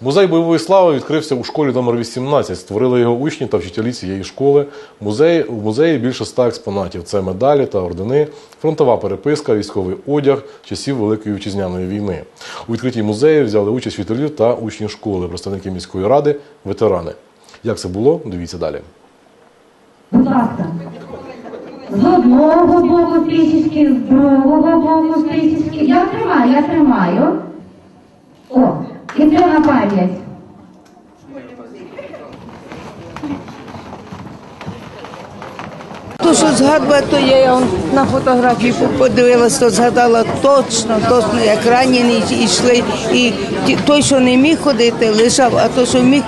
Музей бойової слави відкрився у школі номер 18. Створили його учні та вчителі цієї школи. Музей, у музеї більше ста експонатів. Це медалі та ордени, фронтова переписка, військовий одяг часів Великої вітчизняної війни. У відкритті музею взяли участь вчителі та учні школи, представники міської ради, ветерани. Як це було? Дивіться далі. З одного боку трішечки, з другого боку трішечки. Я тримаю, я тримаю. На пам'ять. То, що згадувати, то я на фотографії подивилась, то згадала точно, точно, як ранені йшли. І той, що не міг ходити, лежав, а той, що міг,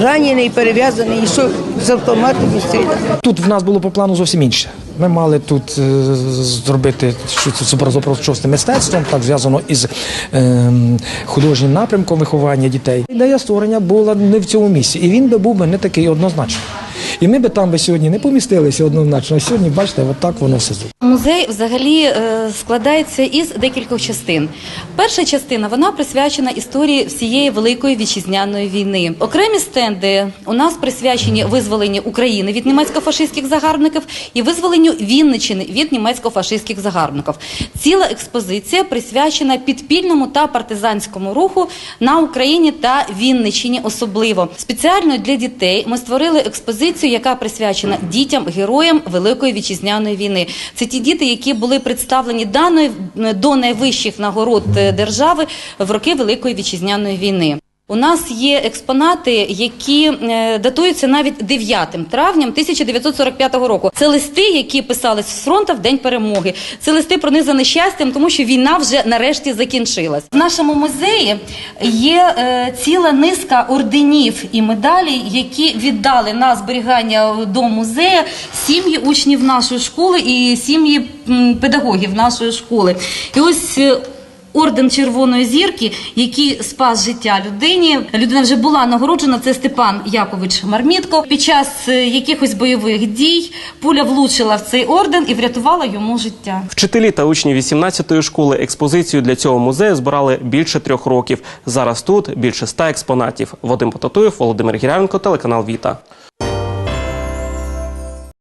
ранений, перев'язаний, йшов з автоматом і стріляв. Тут в нас було по плану зовсім інше. Ми мали тут е, зробити щось мистецтвом, так зв'язано із ем, художнім напрямком виховання дітей. Ідея створення була не в цьому місці, і він би був би не такий однозначний. І ми би там би сьогодні не помістилися однозначно. А сьогодні, бачите, отак воно все. Музей взагалі е, складається із декількох частин. Перша частина вона присвячена історії всієї великої вітчизняної війни. Окремі стенди у нас присвячені визволенню України від німецько-фашистських загарбників і визволенню Вінниччини від німецько-фашистських загарбників. Ціла експозиція присвячена підпільному та партизанському руху на Україні та Вінниччині особливо. Спеціально для дітей ми створили експозицію, яка присвячена дітям героям Великої вітчизняної війни. Це ті діти, які були представлені даною до найвищих нагород е, держави в роки Великої вітчизняної війни. У нас є експонати, які е, датуються навіть 9 травням 1945 року. Це листи, які писались з фронту в день перемоги. Це листи пронизані щастям, тому що війна вже нарешті закінчилась. В нашому музеї є е, ціла низка орденів і медалей, які віддали на зберігання до музею сім'ї учнів нашої школи і сім'ї педагогів нашої школи. І ось. Орден Червоної зірки, який спас життя людині. Людина вже була нагороджена. Це Степан Якович Мармітко. Під час е, якихось бойових дій пуля влучила в цей орден і врятувала йому життя. Вчителі та учні 18-ї школи експозицію для цього музею збирали більше трьох років. Зараз тут більше ста експонатів. Вадим Потатуєв, Володимир Гірявенко, телеканал Віта.